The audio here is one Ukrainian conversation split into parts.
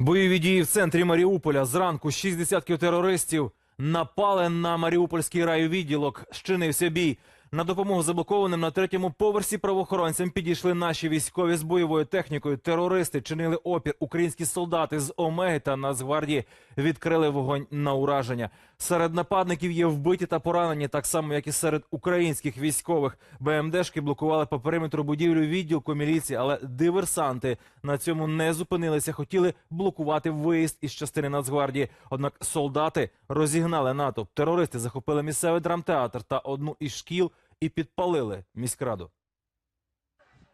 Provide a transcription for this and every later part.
Бойові дії в центрі Маріуполя. Зранку шість десятків терористів напали на Маріупольський райвідділок. Щинився бій. На допомогу заблокованим на третьому поверсі правоохоронцям підійшли наші військові з бойовою технікою. Терористи чинили опір. Українські солдати з Омеги та Нацгвардії відкрили вогонь на ураження. Серед нападників є вбиті та поранені, так само як і серед українських військових. БМДшки блокували по периметру будівлю відділку міліції, але диверсанти на цьому не зупинилися. Хотіли блокувати виїзд із частини Нацгвардії. Однак солдати розігнали натовп. Терористи захопили місцевий драмтеатр та одну із шкіл і підпалили міськраду.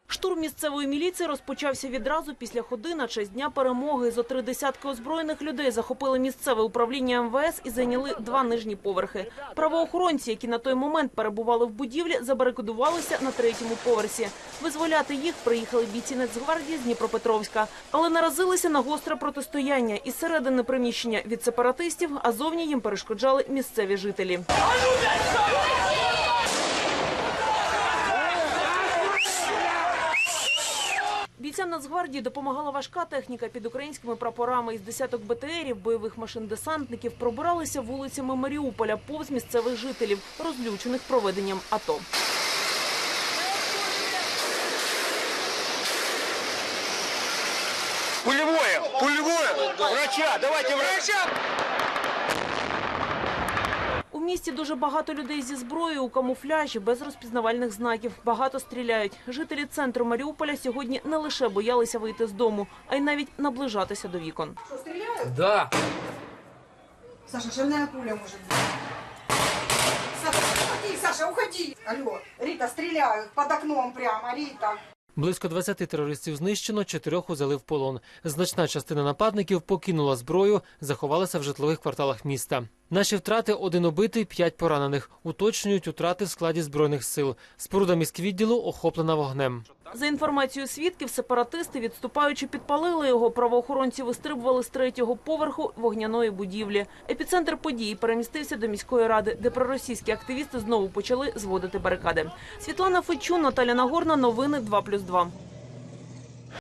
Штурм місцевої міліції розпочався відразу після ходи на честь дня перемоги. Зо три десятки озброєних людей захопили місцеве управління МВС і зайняли два нижні поверхи. Правоохоронці, які на той момент перебували в будівлі, забарикадувалися на третьому поверсі. Визволяти їх приїхали бійці Нацгвардії з Дніпропетровська, але наразилися на гостре протистояння із середини приміщення від сепаратистів, а зовні їм перешкоджали місцеві жителі. Бійцям Нацгвардії допомагала важка техніка під українськими прапорами із десяток БТРів, бойових машин десантників пробиралися вулицями Маріуполя повз місцевих жителів, розлючених проведенням АТО. Пулевое! Пулевое! Врача! Давайте врача! Місті дуже багато людей зі зброєю у камуфляжі, без розпізнавальних знаків. Багато стріляють. Жителі центру Маріуполя сьогодні не лише боялися вийти з дому, а й навіть наближатися до вікон. Що Да. Саша, шальная пуля может быть. Саша, уходи, Саша, уходи. Алло, Рита, стреляют под окном прямо, Рита. Близько 20 терористів знищено, чотирьох узяли в полон. Значна частина нападників покинула зброю, заховалася в житлових кварталах міста. Наші втрати один убитий, п'ять поранених. Уточнюють утрати в складі збройних сил. Споруда міськвідділу охоплена вогнем. За інформацією свідків, сепаратисти, відступаючи, підпалили його. Правоохоронці вистрибували з третього поверху вогняної будівлі. Епіцентр події перемістився до міської ради, де проросійські активісти знову почали зводити барикади. Світлана Фечу, Наталя Нагорна. Новини 2+,2.